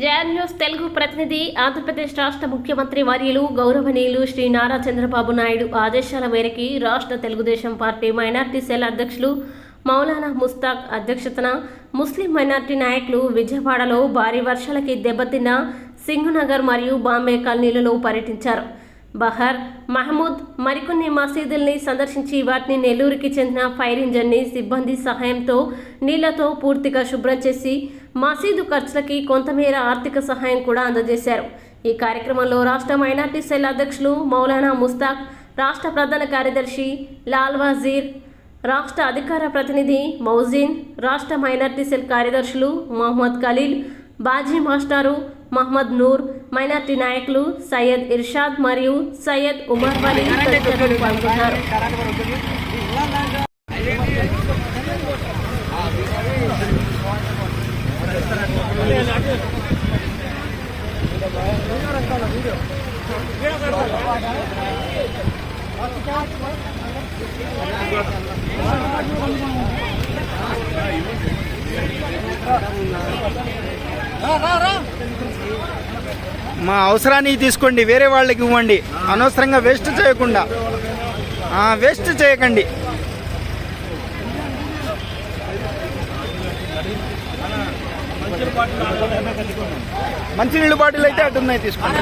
Land news Telugu ప్రతినిధి ఆంధ్రప్రదేశ్ రాష్ట్ర ముఖ్యమంత్రి వర్యులు గౌరవనీయులు శ్రీ నారా చంద్రబాబు నాయుడు ఆదేశాల మేరకి రాష్ట్ర తెలుగుదేశం పార్టీ మైనార్టీ సెల్ అధ్యక్షులు మౌలానా ముస్తాక్ అధ్యక్షతన ముస్లిం మైనార్టీ నాయకులు విజయవాడలో భారీ వర్షాలకి దెబ్బతిన్న సింగునగర్ మరియు బాంబే కాలనీలలో పర్యటించారు. బహర్ మహమూద్ మరికొన్ని మసీదుల్ని సందర్శించి వాటిని నెల్లూరుకి చెందిన ఫైర్ ఇంజన్ని సిబ్బంది సహాయంతో నీళ్ళతో పూర్తిగా శుభ్రం చేసి మసీదు ఖర్చులకి కొంతమేర ఆర్థిక సహాయం కూడా అందజేశారు. ఈ కార్యక్రమంలో రాష్ట్ర మైనార్టీ సెల్ అధ్యక్షులు మౌలానా ముస్తాక్ రాష్ట్ర ప్రధాన కార్యదర్శి లాల్ వజీర్ రాష్ట్ర అధికార ప్రతినిధి మౌజీన్ రాష్ట్ర మైనార్టీ సెల్ కార్యదర్శులు మహమ్మద్ ఖలీల్ బాజీ మాస్టారు మహమ్మద్ నూర్ మైనార్టీ నాయకులు సయ్యద్ ఇర్షాద్ మరియు సయ్యద్ ఉమర్ వలీ తదితరులు పాల్గొన్నారు. మా అవసరానికి తీసుకోండి వేరే వాళ్ళకి ఇవ్వండి. అనవసరంగా వేస్ట్ చేయకుండా. వేస్ట్ చేయకండి. మంచినీళ్ళ బాటిల్ అయితే అటు ఉన్నాయి తీసుకోండి